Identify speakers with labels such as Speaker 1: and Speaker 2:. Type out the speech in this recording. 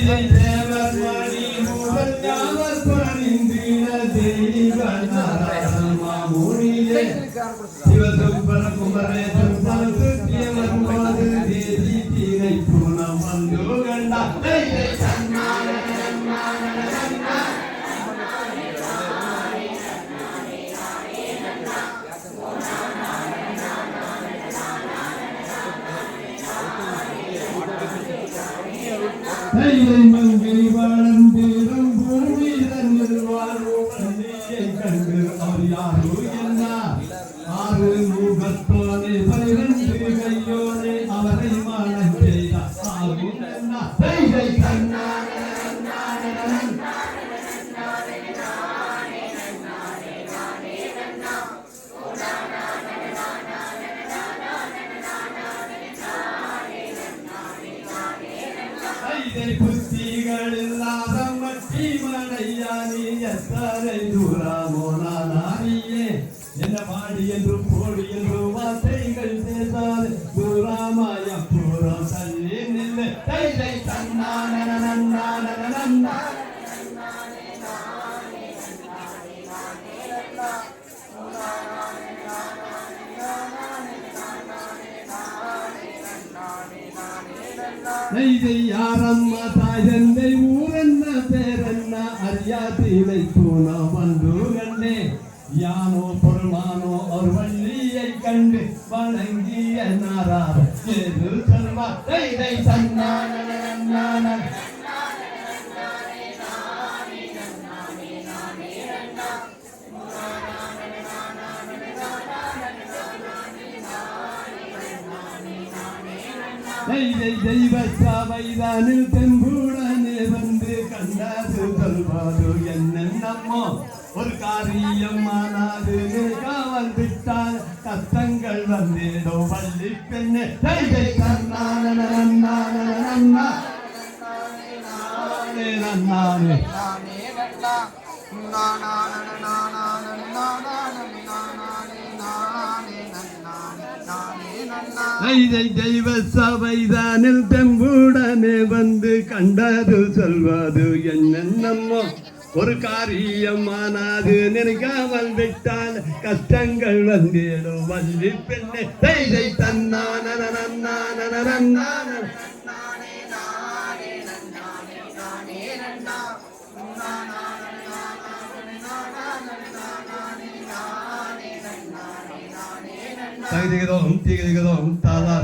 Speaker 1: ಜಯ ಜಯ ಬರ್ಮಾಣಿ ಮೋಹನ್ ಯಾವ ಸ್ಮರಿಸಿದ ದೇವಿ ಬಲ சிவசுப்பர குமரேசன் சரஸ்வதியவன் பாது தேவி தீரை பூனம் வந்து கண்டா தைலை மங்கை புத்திகள் இல்லாத மட்டி மலையானி எத்தனை தூரா? பேசாது தூரமாய பூரம் தள்ளி நின்று தைதை தன்னான நன்னான நன்னா நெய்தை யாரம்மா தாய் தந்தை ஊரென்ன பேரென்ன அறியாதிலை தூண யானோ பொருளானோ ஒரு வள்ளியை கண்டு வணங்கிய நாரார் ஏது சர்வா தைதை சன்னான நன்னான தெய்வ சாவைதானில் தென்புடனே வந்து கண்டாது சொல்வாது என்ன என்னென்னமோ. ஒரு காரியம் ஆனாது. காவல் விட்டால் கஷ்டங்கள் வந்தேடோ வள்ளி பெண்ணு. தெய்வ சபைதானில் தெம்புடனே வந்து கண்டது சொல்வது என்னென்னமோ. ஒரு காரியமானாது நினைக்காமல் விட்டால் கஷ்டங்கள் வந்தேடும் வள்ளி பெண்ணை. தைதை தன்னான நன்னான நன்னான தாதா